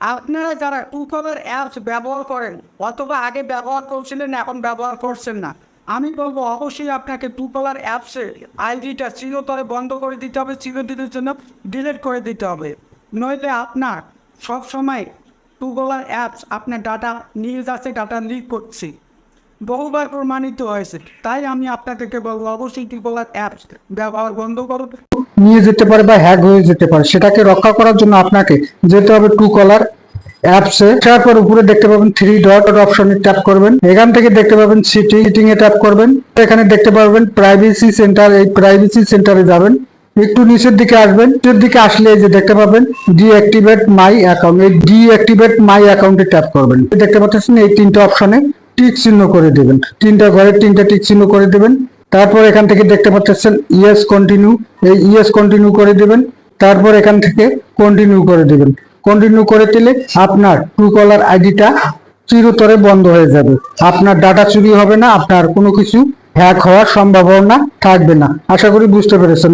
আপনারা যারা টুকলের অ্যাপস ব্যবহার করেন, অথবা আগে ব্যবহার করছিলেন, এখন ব্যবহার করছেন না, আমি বলব অবশ্যই আপনাকে টুকলার অ্যাপসে আইডিটা চিরতরে বন্ধ করে দিতে হবে, চিরদিনের জন্য ডিলিট করে দিতে হবে। নইলে আপনার সবসময় টুকলার অ্যাপস আপনার ডাটা নিয়ে যাচ্ছে ডাটা লিক করছে। বহুবার প্রমাণিত হয়েছে। তাই আমি আপনাদেরকে বলব, অবশ্যই টুকলার অ্যাপস ব্যবহার বন্ধ করুন। নিয়ে যেতে পারে বা হ্যাক হয়ে যেতে পারে, সেটাকে রক্ষা করার জন্য আপনাকে যেতে হবে টু কলার অ্যাপসে তারপর উপরে দেখতে পাবেন থ্রি ডট অপশনে ট্যাপ করবেন। এখান থেকে দেখতে পাবেন সিটিং সিটিং এ ট্যাপ করবেন। এখানে দেখতে পারবেন প্রাইভেসি সেন্টার এই প্রাইভেসি সেন্টারে যাবেন। একটু নিচের দিকে আসবেন। নিচের দিকে আসলে যে দেখতে পাবেন ডিঅ্যাক্টিভেট মাই অ্যাকাউন্ট এই ডিঅ্যাক্টিভেট মাই অ্যাকাউন্টে ট্যাপ করবেন। দেখতে পাচ্ছেন এই তিনটা অপশনে টিক চিহ্ন করে দেবেন। তিনটা ঘরের তিনটা টিক চিহ্ন করে দেবেন। তারপর এখান থেকে দেখতে পাচ্ছেন ইয়েস কন্টিনিউ এই ইয়েস কন্টিনিউ করে দিবেন। তারপর এখান থেকে কন্টিনিউ করে দিবেন। কন্টিনিউ করে দিলে আপনার ট্রু কলার আইডিটা চিরতরে বন্ধ হয়ে যাবে। আপনার ডাটা চুরি হবে না, আপনার কোনো কিছু হ্যাক হওয়ার সম্ভাবনা থাকবে না। আশা করি বুঝতে পেরেছেন।